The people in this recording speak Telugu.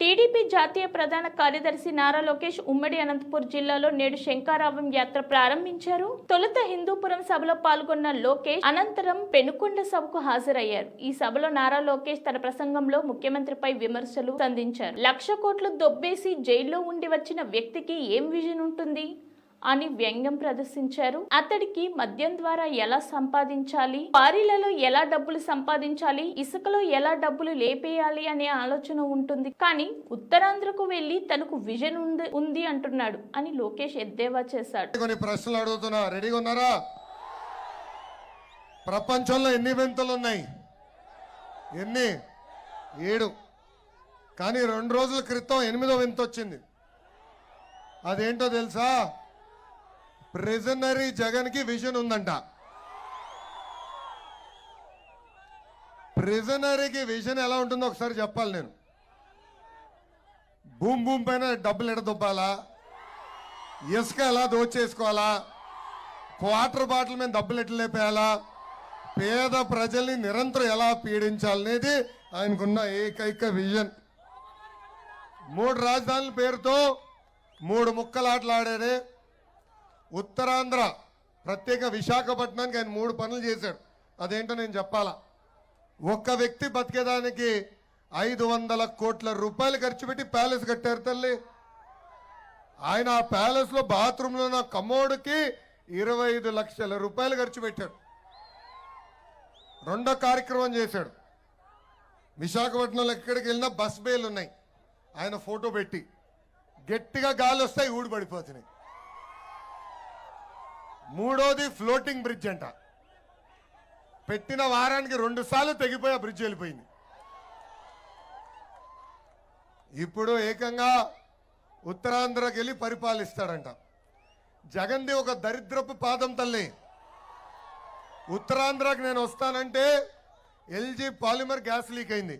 టీడీపీ జాతీయ ప్రధాన కార్యదర్శి నారా లోకేష్ ఉమ్మడి అనంతపూర్ జిల్లాలో నేడు శంకారావం యాత్ర ప్రారంభించారు. తొలుత హిందూపురం సభలో పాల్గొన్న లోకేష్ అనంతరం పెనుకొండ సభకు హాజరయ్యారు. ఈ సభలో నారా లోకేష్ తన ప్రసంగంలో ముఖ్యమంత్రిపై విమర్శలు సంధించారు. లక్ష కోట్లు దొబ్బేసి జైల్లో ఉండి వచ్చిన వ్యక్తికి ఏం విజన్ ఉంటుంది? అని వ్యంగ్యం ప్రదర్శించారు. అతడికి మద్యం ద్వారా ఎలా సంపాదించాలి? పారీలలో ఎలా డబ్బులు సంపాదించాలి? ఇసుకలో ఎలా డబ్బులు లేపేయాలి అనే ఆలోచన ఉంటుంది. కానీ ఉత్తరాంధ్రకు వెళ్ళి తనకు విజన్ ఉంది ఉంది అంటున్నాడు అని లోకేష్ ఎద్దేవా చేశాడు. కొన్ని ప్రశ్నలు అడుగుతున్నా. రెడీగా ఉన్నారా? ప్రపంచంలో ఎన్ని వింతలు ఉన్నాయి? ఎన్ని? ఏడు. కానీ రెండు రోజుల క్రితం ఎనిమిదో వింత వచ్చింది అదేంటో తెలుసా? ప్రిజనరీ జగన్కి విజన్ ఉందంట. ప్రిజనరీకి విజన్ ఎలా ఉంటుందో ఒకసారి చెప్పాలి నేను. భూమి భూమి పైన డబ్బులు ఎడదొబ్బాలా ఇసుక ఎలా దోచేసుకోవాలా? క్వార్టర్ బాటిల్ మీద డబ్బులు ఎట్లా లేపేయాలా? పేద ప్రజల్ని నిరంతరం ఎలా పీడించాలనేది ఆయనకున్న ఏకైక విజన్. మూడు రాజధానుల పేరుతో మూడు ముక్కలాటలు ఉత్తరాంధ్ర ప్రత్యేక విశాఖపట్నానికి ఆయన మూడు పనులు చేశాడు. అదేంటో నేను చెప్పాలా? ఒక్క వ్యక్తి బతికేదానికి ఐదు వందల కోట్ల రూపాయలు ఖర్చు పెట్టి ప్యాలెస్ కట్టారు తల్లి. ఆయన ఆ ప్యాలెస్లో బాత్రూంలో ఉన్న కమోడ్కి ఇరవై ఐదు లక్షల రూపాయలు ఖర్చు పెట్టాడు. రెండో కార్యక్రమం చేశాడు. విశాఖపట్నంలో ఎక్కడికి వెళ్ళినా బస్ బేలు ఉన్నాయి ఆయన ఫోటో పెట్టి. గట్టిగా గాలి వస్తాయి ఊడిపడిపోతున్నాయి మూడోది ఫ్లోటింగ్ బ్రిడ్జ్ అంట. పెట్టిన వారానికి రెండు సార్లు తెగిపోయి ఆ బ్రిడ్జ్ వెళ్ళిపోయింది. ఇప్పుడు ఏకంగా ఉత్తరాంధ్రకి వెళ్ళి పరిపాలిస్తాడంట. జగన్ది ఒక దరిద్రపు పాదం తల్లి. ఉత్తరాంధ్రకి నేను వస్తానంటే ఎల్జీ పాలిమర్ గ్యాస్ లీక్ అయింది.